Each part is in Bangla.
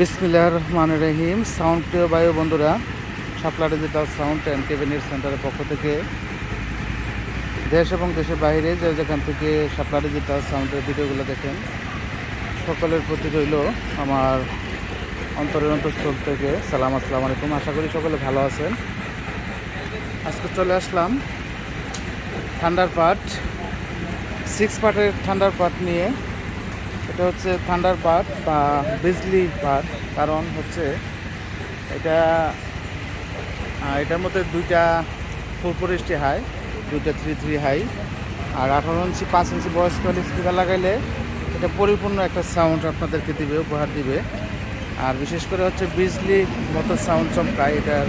বিসমিল্লাহ রহমান রহিম। সাউন্ড প্রিয় বায়ু বন্ধুরা Shapla digital sound and cabinet সেন্টারের পক্ষ থেকে দেশ এবং দেশের বাইরে যে যেখান থেকে শাপলা ডিজিটাল সাউন্ডের ভিডিওগুলো দেখেন, সকলের প্রতি রইল আমার অন্তরের অন্তঃস্থল থেকে সালাম, আসসালামু আলাইকুম। আশা করি সকলে ভালো আছেন। আজকে চলে আসলাম ঠান্ডার পার্ট, সিক্স পার্টের ঠান্ডার পার্ট নিয়ে। এটা হচ্ছে থান্ডার পার্ট বা বিজলি পার্ট কারণ হচ্ছে এটা এটার মধ্যে দুইটা ফোর এসটি হাই দুইটা থ্রি থ্রি হাই আর আঠারো ইঞ্চি পাঁচ ইঞ্চি বয়স্কাল স্পিকার লাগাইলে এটা পরিপূর্ণ একটা সাউন্ড আপনাদেরকে দিবে, উপহার দিবে। আর বিশেষ করে হচ্ছে বিজলি মতো সাউন্ড চমকায় এটার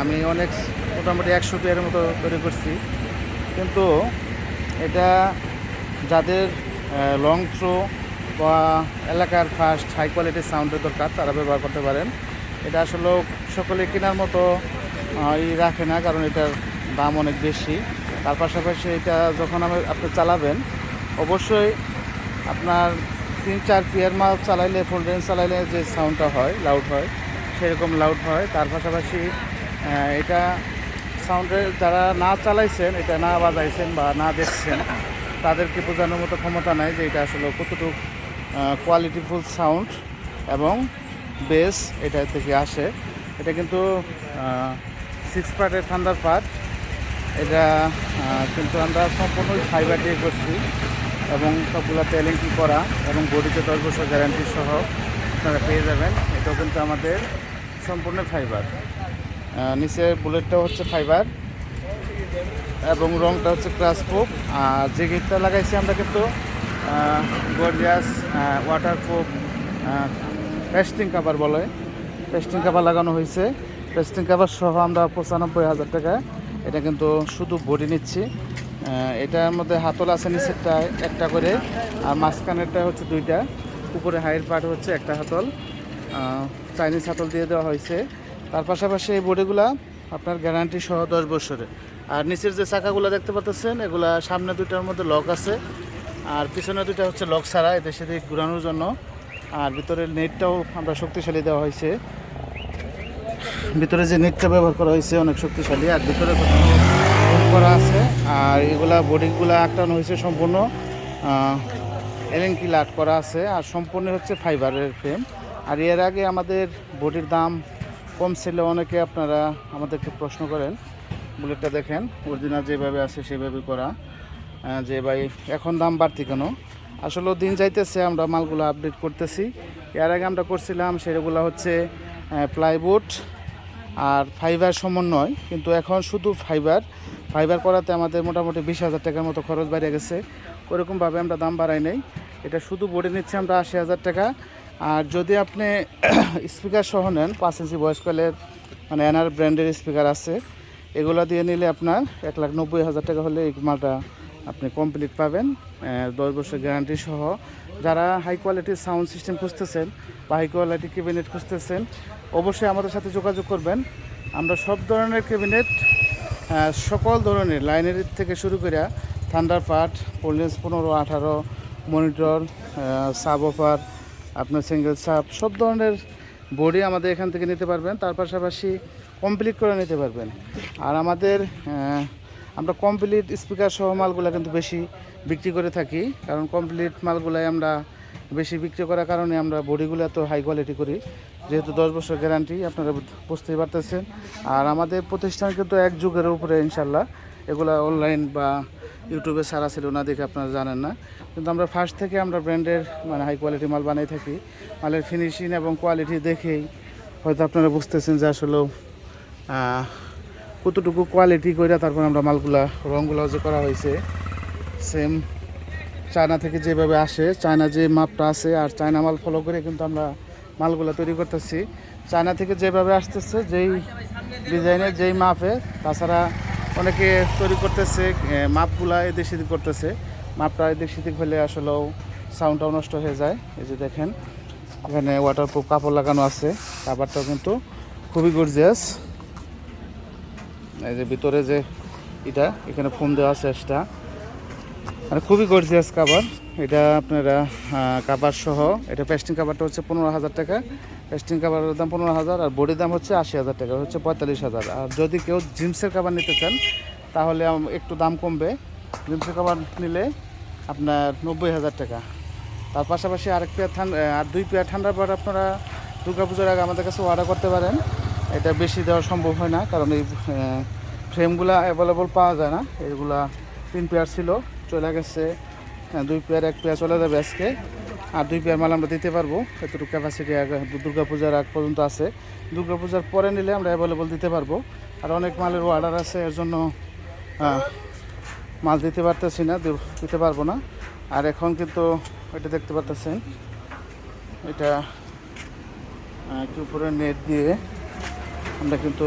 আমি অনেক মোটামুটি একশো পেয়ারের মতো তৈরি করছি। কিন্তু এটা যাদের লং থ্রো বা এলাকার ফার্স্ট হাই কোয়ালিটির সাউন্ডের দরকার, তারা ব্যবহার করতে পারেন। এটা আসলে সকলে কেনার মতো ই রাখে না, কারণ এটার দাম অনেক বেশি। তার পাশাপাশি এটা যখন আপনি চালাবেন, অবশ্যই আপনার তিন, চার পিয়ার মাল চালাইলে ফুল রেঞ্জ চালাইলে যে সাউন্ডটা হয় লাউড হয়, সেরকম লাউড হয়। তার পাশাপাশি এটা সাউন্ডের যারা না চালাইছেন, এটা না বাজাইছেন বা না দেখছেন তাদেরকে বোঝানোর মতো ক্ষমতা নাই যে এটা আসলে কতটুকু কোয়ালিটিফুল সাউন্ড এবং বেস এটা থেকে আসে। এটা কিন্তু সিক্স পার্টের ঠান্ডার পার্ট এটা কিন্তু আমরা সম্পূর্ণ ফাইবার দিয়ে করছি এবং সবগুলোতে এলএনটি করা এবং বডিতে দশ বছর গ্যারান্টি সহ আপনারা পেয়ে যাবেন। এটাও কিন্তু আমাদের সম্পূর্ণ ফাইবার নিচের বুলেটটাও হচ্ছে ফাইবার এবং রংটা হচ্ছে ক্রাস প্রুফ আর যে গেটটা লাগাইছি আমরা কিন্তু gorgeous waterproof pasting cover বলে। পেস্টিং কাভার লাগানো হয়েছে। পেস্টিং কাভার সহ আমরা পঁচানব্বই হাজার টাকা। এটা কিন্তু শুধু বডি নিচ্ছি। এটার মধ্যে হাতল আছে নিচেরটা একটা করে। আর মাঝখানেরটা হচ্ছে দুইটা। উপরে হাইয়ের পার্ট হচ্ছে একটা হাতল। চাইনিজ হাতল দিয়ে দেওয়া হয়েছে। তার পাশাপাশি এই বডিগুলা আপনার গ্যারান্টি সহ দশ বছরের। আর নিচের যে চাকাগুলো দেখতে পাচ্ছেন, এগুলা সামনে দুইটার মধ্যে লক আছে। আর পিছনে দুইটা হচ্ছে লক ছাড়া এদের সাথে ঘুরানোর জন্য। আর ভিতরের নেটটাও আমরা শক্তিশালী দেওয়া হয়েছে। ভিতরে যে নেটটা ব্যবহার করা হয়েছে অনেক শক্তিশালী, আর ভিতরে করা আছে। আর এগুলা বডিগুলা আটকানো হয়েছে সম্পূর্ণ এলেঙ্কি লাট করা আছে, আর সম্পূর্ণ হচ্ছে ফাইবারের ফ্রেম আর এর আগে আমাদের বডির দাম কম ছিল, অনেকে আপনারা আমাদেরকে প্রশ্ন করেন। বুলেটটা দেখেন অরিজিনাল যেভাবে আছে সেভাবে করা। যে ভাই, এখন দাম বাড়তি কেন? আসলে দিন যাইতেছে, আমরা মালগুলো আপডেট করতেছি। এর আগে আমরা করছিলাম সেগুলো হচ্ছে প্লাইউড আর ফাইবার সমন্বয়। কিন্তু এখন শুধু ফাইবার ফাইবার করাতে আমাদের মোটামুটি বিশ হাজার টাকার মতো খরচ বেড়ে গেছে। ওরকমভাবে আমরা দাম বাড়াই নাই। এটা শুধু বোর্ডে নিচ্ছি আমরা আশি হাজার টাকা। আর যদি আপনি স্পিকার সহ নেন, পাঁচ ইঞ্চি বয়স্কলের মানে এনআর ব্র্যান্ডের স্পিকার আছে। এগুলো দিয়ে নিলে আপনার এক লাখ নব্বই হাজার টাকা হলে এই মালটা আপনি কমপ্লিট পাবেন দশ বছর গ্যারান্টি সহ। যারা হাই কোয়ালিটির সাউন্ড সিস্টেম খুঁজতেছেন বা হাই কোয়ালিটি ক্যাবিনেট খুঁজতেছেন, অবশ্যই আমাদের সাথে যোগাযোগ করবেন। আমরা সব ধরনের ক্যাবিনেট সকল ধরনের লাইনের থেকে শুরু করে থান্ডার পার্ট পোলেন্স পনেরো, আঠারো মনিটর সাব অফার আপনার সিঙ্গেল সাব সব ধরনের বডি আমাদের এখান থেকে নিতে পারবেন। তার পাশাপাশি কমপ্লিট করে নিতে পারবেন। আর আমাদের আমরা কমপ্লিট স্পিকার সহ মালগুলো কিন্তু বেশি বিক্রি করে থাকি। কারণ কমপ্লিট মালগুলাই আমরা বেশি বিক্রি করার কারণে আমরা বডিগুলো এত হাই কোয়ালিটি করি। যেহেতু দশ বছর গ্যারান্টি আপনারা বুঝতেই পারতেছেন। আর আমাদের প্রতিষ্ঠান কিন্তু এক যুগের উপরে ইনশাল্লাহ। এগুলা অনলাইন বা ইউটিউবে সারা ছিল না দেখে আপনারা জানেন না। কিন্তু আমরা ফার্স্ট থেকে আমরা ব্র্যান্ডের মানে হাই কোয়ালিটি মাল বানিয়ে থাকি। মালের ফিনিশিং এবং কোয়ালিটি দেখেই হয়তো আপনারা বুঝতেছেন যে আসলে কতটুকু কোয়ালিটি করে তারপর আমরা মালগুলা রঙগুলো যে করা হয়েছে সেম চায়না থেকে যেভাবে আসে চায়না যে মাপটা আছে আর চায়না মাল ফলো করে কিন্তু আমরা মালগুলো তৈরি করতেছি। চায়না থেকে যেভাবে আসতেছে, যেই ডিজাইনের যেই মাপে, তাছাড়া অনেকে তৈরি করতেছে মাপগুলা এদিক সেদিক করতেছে। মাপটা এদিক সেদিক হলে আসলেও সাউন্ডটাও নষ্ট হয়ে যায়। এই যে দেখেন, এখানে ওয়াটারপ্রুফ কাপড় লাগানো আছে কাপড়টাও কিন্তু খুবই গর্জিয়াস এই যে ভিতরে যে এটা, এখানে ফোম দেওয়া আছে এক্সট্রা। মানে খুবই গর্জিয়াস কাভার এটা আপনারা কাবার সহ, এটা পেস্টিং কাবারটা হচ্ছে পনেরো হাজার টাকা। পেস্টিং কাবারের দাম পনেরো হাজার, আর বডির দাম হচ্ছে আশি হাজার টাকা, হচ্ছে পঁয়তাল্লিশ হাজার। আর যদি কেউ জিমসের কাবার নিতে চান, তাহলে একটু দাম কমবে। জিমসের কাবার নিলে আপনার নব্বই হাজার টাকা। তার পাশাপাশি আরেক পেয়ার ঠান্ডা আর দুই পেয়ার ঠান্ডার পর আপনারা দুর্গা পুজোর আগে আমাদের কাছে অর্ডার করতে পারেন। এটা বেশি দেওয়া সম্ভব হয় না, কারণ এই ফ্রেমগুলো অ্যাভেলেবল পাওয়া যায় না। এগুলা তিন পেয়ার ছিল, চলে গেছে দুই পেয়ার এক পেয়ার চলে যাবে আজকে। আর দুই পেয়ার মাল আমরা দিতে পারব, এতটুকু ক্যাপাসিটি দুর্গা পূজার আগ পর্যন্ত আছে। দুর্গা পূজার পরে নিলে আমরা অ্যাভেলেবল দিতে পারব। আর অনেক মালের অর্ডার আছে, এর জন্য মাল দিতে পারতেছি না দিতে পারব না। আর এখন কিন্তু এটা দেখতে পারতেছেন, এটা একটু উপরে নেট দিয়ে আমরা কিন্তু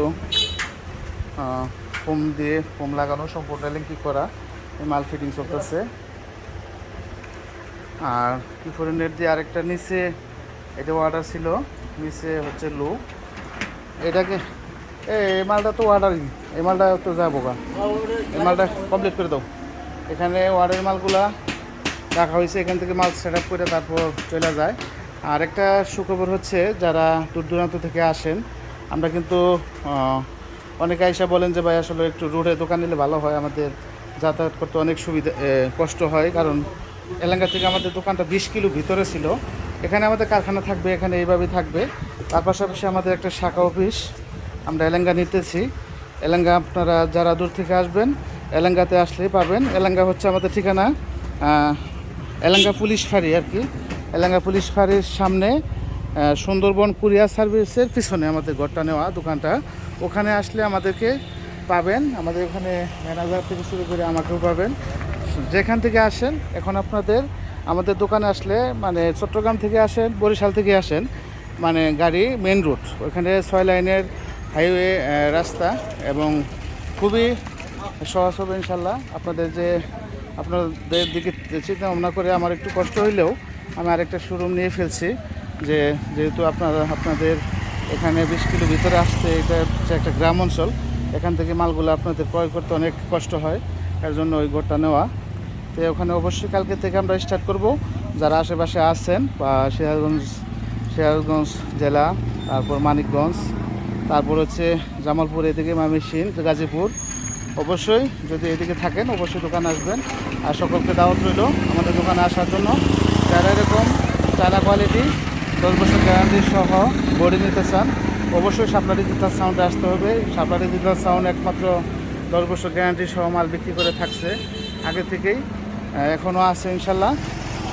ফোম দিয়ে ফোম লাগানো সম্পূর্ণ লিঙ্কি করা মাল ফিটিং চলতেছে আর কি করে নেট দিয়ে আরেকটা নিচে এটা অর্ডার ছিল, নিচে হচ্ছে লো এটাকে এই মালটা তো অর্ডারই এই মালটা তো যাব গা। এই মালটা কমপ্লিট করে দাও। এখানে অর্ডারের মালগুলা রাখা হয়েছে, এখান থেকে মাল সেট আপ করে তারপর চলে যায়। আর একটা সুখবর হচ্ছে, যারা দূর দূরান্ত থেকে আসেন আমরা কিন্তু অনেকে আইসা বলেন যে, ভাই, আসলে একটু রোডে দোকান নিলে ভালো হয়। আমাদের যাতায়াত করতে অনেক সুবিধা কষ্ট হয়। কারণ এলাকা থেকে আমাদের দোকানটা বিশ কিলো ভিতরে ছিল। এখানে আমাদের কারখানা থাকবে, এখানে এইভাবেই থাকবে। তার পাশাপাশি আমাদের একটা শাখা অফিস আমরা এলেঙ্গা নিতেছি। এলেঙ্গা আপনারা যারা দূর থেকে আসবেন, এলেঙ্গাতে আসলেই পাবেন। এলাঙ্গা হচ্ছে আমাদের ঠিকানা এলেঙ্গা পুলিশ ফাঁড়ি আর কি। এলেঙ্গা পুলিশ ফাঁড়ির সামনে সুন্দরবন কুরিয়ার সার্ভিসের পিছনে আমাদের ঘরটা নেওয়া দোকানটা। ওখানে আসলে আমাদেরকে পাবেন, আমাদের ওখানে ম্যানেজার থেকে শুরু করে আমাকেও পাবেন। যেখান থেকে আসেন, এখন আপনাদের আমাদের দোকানে আসলে মানে চট্টগ্রাম থেকে আসেন, বরিশাল থেকে আসেন মানে গাড়ি মেন রুট ওখানে ছয় লাইনের হাইওয়ে রাস্তা এবং খুবই সহজ হবে ইনশাল্লাহ। আপনাদের যে আপনাদের দিকে চিন্তা ভাবনা করে আমার একটু কষ্ট হইলেও আমি আরেকটা শোরুম নিয়ে ফেলছি। যে যেহেতু আপনারা, আপনাদের এখানে বিশ কিলো ভিতরে আসতে এটা হচ্ছে একটা গ্রাম অঞ্চল। এখান থেকে মালগুলো আপনাদের ক্রয় করতে অনেক কষ্ট হয়, এর জন্য ওই ঘরটা নেওয়া। তো ওখানে অবশ্যই কালকে থেকে আমরা স্টার্ট করব। যারা আশেপাশে আছেন, বা সিরাজগঞ্জ সিরাজগঞ্জ জেলা, তারপর মানিকগঞ্জ, তারপর হচ্ছে জামালপুর, এদিকে মামিসিন গাজীপুর। অবশ্যই যদি এদিকে থাকেন, অবশ্যই দোকানে আসবেন। আর সকলকে দাওয়াত রইল আমাদের দোকানে আসার জন্য। যারা এরকম চারা কোয়ালিটি দশ বছর গ্যারান্টি সহ বডি নিতে চান, অবশ্যই সাপলারি জুতার সাউন্ডে আসতে হবে। সাপলারি জুতার সাউন্ড একমাত্র দশ বছর গ্যারান্টি সহ মাল বিক্রি করে থাকছে। আগে থেকেই এখনও আছে ইনশাল্লাহ।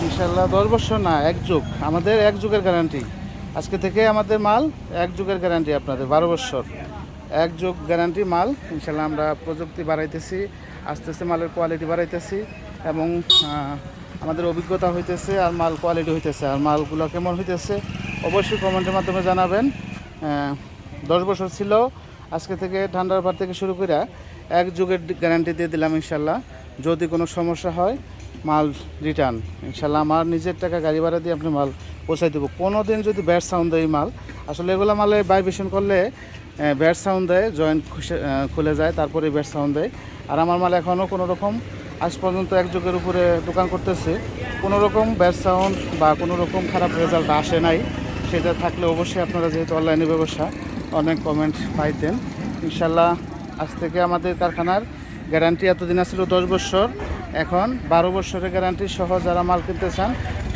ইনশাল্লাহ দশ বছর না, এক যুগ। আমাদের এক যুগের গ্যারান্টি আজকে থেকে আমাদের মাল এক যুগের গ্যারান্টি আপনাদের, বারো বছর। এক যুগ গ্যারান্টি মাল, ইনশাল্লাহ আমরা প্রযুক্তি বাড়াইতেছি, আস্তে আস্তে মালের কোয়ালিটি বাড়াইতেছি এবং আমাদের অভিজ্ঞতা হইতেছে আর মাল কোয়ালিটি হইতেছে। আর মালগুলো কেমন হইতেছে অবশ্যই কমেন্টের মাধ্যমে জানাবেন। দশ বছর ছিল, আজকে থেকে ঠান্ডার ভার থেকে শুরু করে এক যুগের গ্যারান্টি দিয়ে দিলাম ইনশাল্লাহ। যদি কোনো সমস্যা হয়, মাল রিটার্ন ইনশাল্লাহ আমার নিজের টাকা গাড়ি ভাড়া দিয়ে আপনি মাল পৌঁছাই দেবো। কোনো দিন যদি ব্যাড সাউন্ড দেয় মাল, আসলে এগুলো মালে ভাইব্রেশন করলে ব্যাড সাউন্ড দেয় জয়েন্ট খুলে যায়, তারপরে ব্যাড সাউন্ড দেয়। আর আমার মাল এখনও কোনো রকম আজ পর্যন্ত এক যুগের উপরে দোকান করতেছে। কোনো রকম ব্যাড সাউন্ড বা কোনো রকম খারাপ রেজাল্ট আসে নাই। সেটা থাকলে অবশ্যই আপনারা যেহেতু অনলাইনে ব্যবসা, অনেক কমেন্ট পাইতেন। ইনশাল্লাহ আজ থেকে আমাদের কারখানার গ্যারান্টি এতদিন আসছিল দশ বছর। এখন বারো বছরের গ্যারান্টি সহ যারা মাল কিনতে চান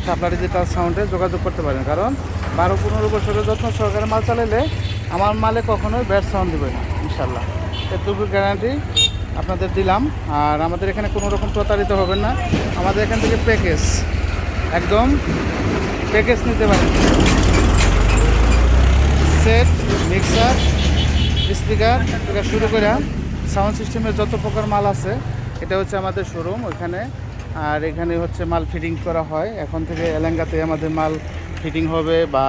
সাপ্লাই ডিজিটাল সাউন্ডে যোগাযোগ করতে পারেন। কারণ বারো পনেরো বছরের যত্ন সরকারের মাল চালাইলে আমার মালে কখনোই ব্যাড সাউন্ড দেবে না ইনশাল্লাহ এটুকু গ্যারান্টি আপনাদের দিলাম, আর আমাদের এখানে কোনো রকম প্রতারিত হবেন না। আমাদের এখান থেকে প্যাকেজ, একদম প্যাকেজ নিতে পারেন। সেট, মিক্সার, স্পিকার থেকে শুরু করে সাউন্ড সিস্টেমের যত প্রকার মাল আছে, এটা হচ্ছে আমাদের শোরুম ওইখানে। আর এখানে হচ্ছে মাল ফিটিং করা হয়। এখন থেকে এলাঙ্গাতে আমাদের মাল ফিটিং হবে বা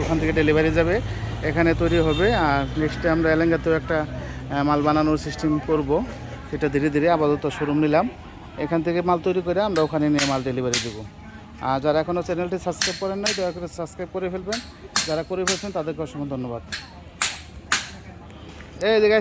ওখান থেকে ডেলিভারি যাবে, এখানে তৈরি হবে। আর নেক্সটে আমরা এলাঙ্গাতেও একটা মাল বানানোর সিস্টেম করব। সেটা ধীরে ধীরে আপাতত শোরুম নিলাম। এখান থেকে মাল তৈরি করে আমরা ওখানে নিয়ে মাল ডেলিভারি দেবো। আর যারা এখনও চ্যানেলটি সাবস্ক্রাইব করেন নাই, দয়া করে সাবস্ক্রাইব করে ফেলবেন। যারা করে ফেলছেন, তাদেরকে অসংখ্য ধন্যবাদ। এই দেখে